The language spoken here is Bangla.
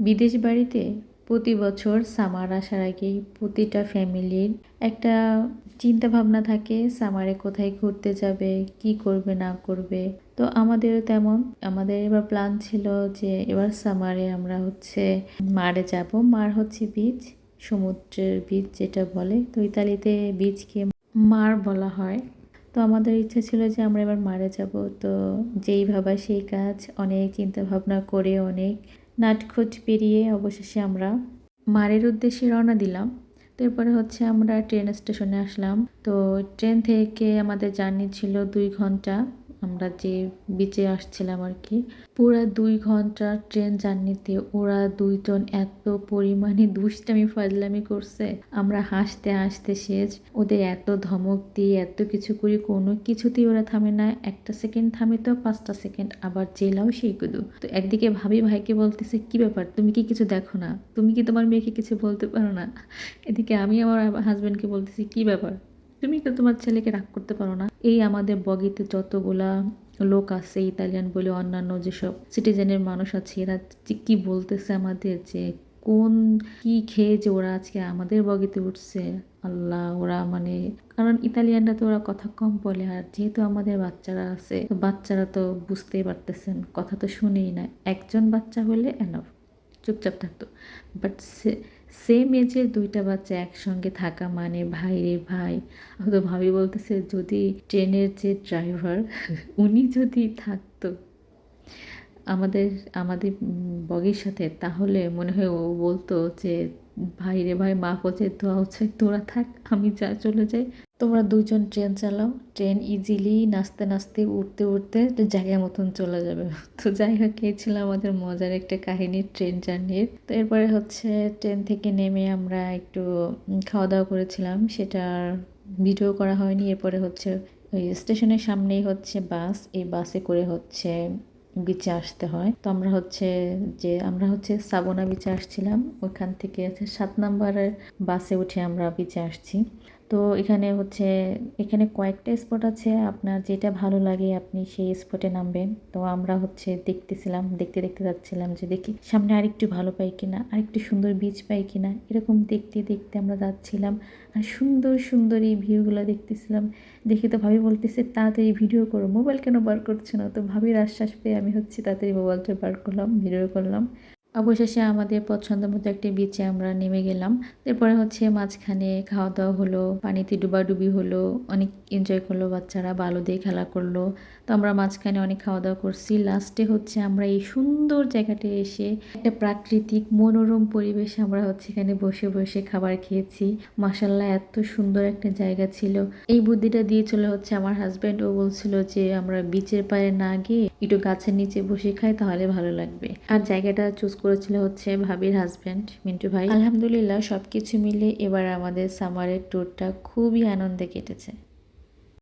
বিদেশ বাড়িতে প্রতি বছর সামার আসার আগেই প্রতিটা ফ্যামিলির একটা চিন্তা ভাবনা থাকে, সামারে কোথায় ঘুরতে যাবে, কি করবে, না করবে। তো আমাদেরও তেমন। আমাদের এবার প্ল্যান ছিল যে এবার সামারে আমরা হচ্ছে মারে যাব। মার হচ্ছে বিচ সমুদ্রের বিচ যেটা বলে। তো ইতালিতে বীজকে মার বলা হয়। তো আমাদের ইচ্ছা ছিল যে আমরা এবার মারে যাব। তো যেই ভাবা সেই কাজ, অনেক চিন্তা ভাবনা করে অনেক নাটখোঁজ পেরিয়ে অবশেষে আমরা মারের উদ্দেশ্যে রওনা দিলাম। তারপরে হচ্ছে আমরা ট্রেন স্টেশনে আসলাম। তো ট্রেন থেকে আমাদের জার্নি ছিল দুই ঘণ্টা। আমরা যে বিচে আসছিলাম আর কি, পুরা দুই ঘণ্টা ট্রেন জার্নিতে ওরা দুইজন এত পরিমাণে দুষ্টামি, ফাজলামি করছে। আমরা হাসতে হাসতে শেষ ওদের এত ধমক দিয়ে এত কিছু করি, কোনো কিছুতেই ওরা থামে না। একটা সেকেন্ড থামে তো, পাঁচটা সেকেন্ড আবার জেলাও সেই কুদু। তো একদিকে ভাবি ভাইকে বলতেছে, কি ব্যাপার, তুমি কি কিছু দেখো না? তুমি কি তোমার মেয়েকে কিছু বলতে পারো না? এদিকে আমি আমার হাজব্যান্ডকে বলতেছি, কি ব্যাপার? তুমি তো তোমার ছেলেকে রাগ করতে পারো না। এই আমাদের বগিতে যতগুলা লোক আছে, ইতালিয়ান বলে অন্যান্য যেসব সিটিজেনের মানুষ আছে, এরা কি বলতেছে আমাদের যে, কোন, কি খেয়ে যে ওরা আজকে আমাদের বগিতে উঠছে। আল্লাহ, ওরা মানে কারণ ইতালিয়ানরা তো ওরা কথা কম বলে, আর যেহেতু আমাদের বাচ্চারা আছে বাচ্চারা তো বুঝতেই পারতেছেন, কথা তো শুনেই না। একজন বাচ্চা হলে এনাফ চুপচাপ থাকতো। বাট সেম এজের দুইটা বাচ্চা একসঙ্গে থাকা মানে ভাই রে ভাই। তো ভাবি বলতেছে, যদি ট্রেনের যে ড্রাইভার উনি যদি থাকতো আমাদের আমাদের বগির সাথে, তাহলে মনে হয় ও বলতো যে, ভাই রে ভাই, মা হচ্ছে দোয়া হচ্ছে তোরা থাক, আমি যা চলে যাই। তোমরা দুজন ট্রেন চালাও, ট্রেন ইজিলি নাচতে নাচতে উঠতে উঠতে জায়গা মতন চলে যাবে। তো যাই হোক, এই ছিল আমাদের মজার একটা কাহিনী ট্রেন জার্নির। তো এরপরে হচ্ছে ট্রেন থেকে নেমে আমরা একটু খাওয়া দাওয়া করেছিলাম, সেটার ভিডিও করা হয়নি। এরপরে হচ্ছে ওই স্টেশনের সামনেই হচ্ছে বাস, এই বাসে করে হচ্ছে বিচে আসতে হয়। তো আমরা হচ্ছে যে, আমরা হচ্ছে সাবনা বিচে আসছিলাম। ওইখান থেকে সাত নাম্বারের বাসে উঠে আমরা বিচে আসছি। তো এখানে হচ্ছে, এখানে কয়েকটা স্পট আছে, আপনার যেটা ভালো লাগে আপনি সেই স্পটে নামবেন। তো আমরা হচ্ছে দেখতেছিলাম, দেখতে দেখতে যাচ্ছিলাম যে দেখি সামনে আরেকটু ভালো পাই কিনা, আরেকটু সুন্দর বীজ পাই কিনা, এরকম দেখতে দেখতে আমরা যাচ্ছিলাম আর সুন্দর সুন্দর এই ভিউগুলো দেখতেছিলাম। দেখে তো ভাবি বলতেছে, তাড়াতাড়ি ভিডিও করো মোবাইল কেন বার করছে না? তো ভাবির আশ্বাস পেয়ে আমি হচ্ছে তাড়াতাড়ি মোবাইলটা বার করলাম ভিডিও করলাম। অবশেষে আমাদের পছন্দ মতো একটি বিচে আমরা নেমে গেলাম। এরপরে হচ্ছে মাঝখানে খাওয়া দাওয়া হলো, পানিতে ডুবাডুবি হলো, অনেক এনজয় করল বাচ্চারা, বালু দিয়ে খেলা করল। তো আমরা মাঝখানে অনেক খাওয়া দাওয়া করছি লাস্টে হচ্ছে আমরা এই সুন্দর জায়গাটা এসে একটা প্রাকৃতিক মনোরম পরিবেশে আমরা হচ্ছে এখানে বসে বসে খাবার খেয়েছি। মাসাল্লাহ এত সুন্দর একটা জায়গা ছিল। এই বুদ্ধিটা দিয়ে চলে হচ্ছে আমার হাজব্যান্ড ও বলছিল যে, আমরা বিচের পায়ে না গিয়ে একটু গাছের নিচে বসে খাই, তাহলে ভালো লাগবে। আর জায়গাটা চুজ করেছিল হচ্ছে ভাবির হাজব্যান্ড মিন্টু ভাই। আলহামদুলিল্লাহ সব কিছু মিলে এবার আমাদের সামারের ট্যুরটা খুবই আনন্দে কেটেছে।